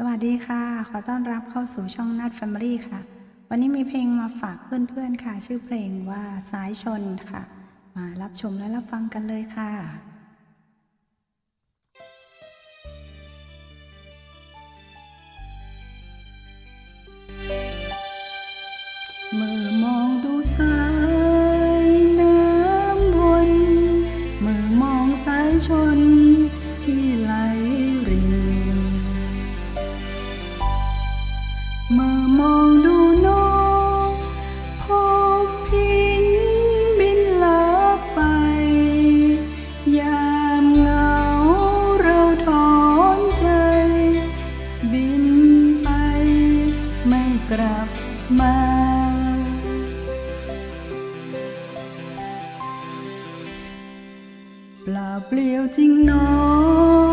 สวัสดีค่ะ ขอต้อนรับเข้าสู่ช่องนัดแฟมิลี่ค่ะ วันนี้มีเพลงมาฝากเพื่อนๆค่ะ ชื่อเพลงว่าสายชนค่ะ มารับชมและรับฟังกันเลยค่ะ เมื่อมองดูสายน้ำวน เมื่อมองสายชนที่ไหล มื่อมองดูนกพบพินบินลับไป ยามเหงาเราถอนใจ บินไปไม่กลับมาปล่าเปลี่ยวจริงหนอหั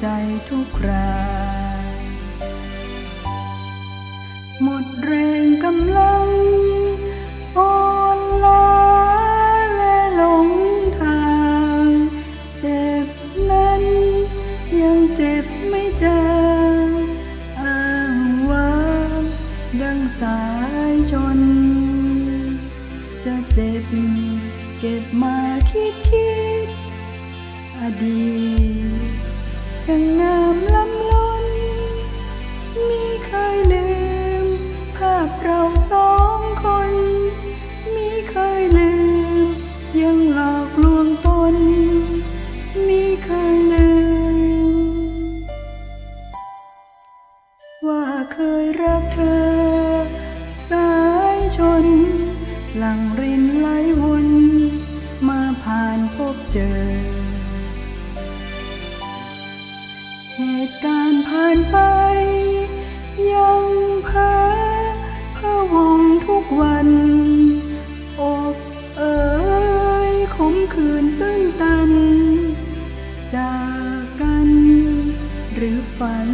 ใจทุกคราหมดแรงกำลังอ่อนล้าและหลงทาง เจ็บนั้นยังเจ็บไม่จางอ้างว้างดังสายชน จะเจ็บเก็บมาคิดคิดอดีต ช่างงามล้ำล้นมีเคยลืม ภาพเราสองคน มีเคยลืม ยังหลอกลวงตน มีเคยลืม ว่าเคยรักเธอ สายชน หลังรินไหลวน มาผ่านพบเจอ เหตุการณ์ผ่านไป ยังพาพะวงทุกวันอกเอ๋ยขมขื่นตื้นตัน จากกันหรือฝัน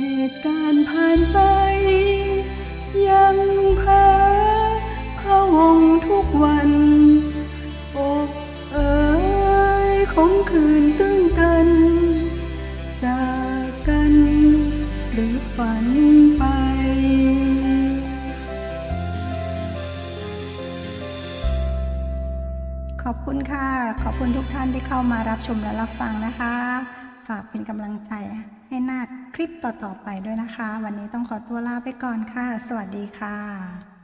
เหตุการณ์ผ่านไป ยังพาพะวงทุกวันอกเอ๋ยขมขื่นตื้นตัน จากกันหรือฝันไปขอบคุณค่ะ ขอบคุณทุกท่านที่เข้ามารับชมและรับฟังนะคะ ฝากเป็นกำลังใจให้นาดคลิปต่อๆไปด้วยนะคะ วันนี้ต้องขอตัวลาไปก่อนค่ะ สวัสดีค่ะ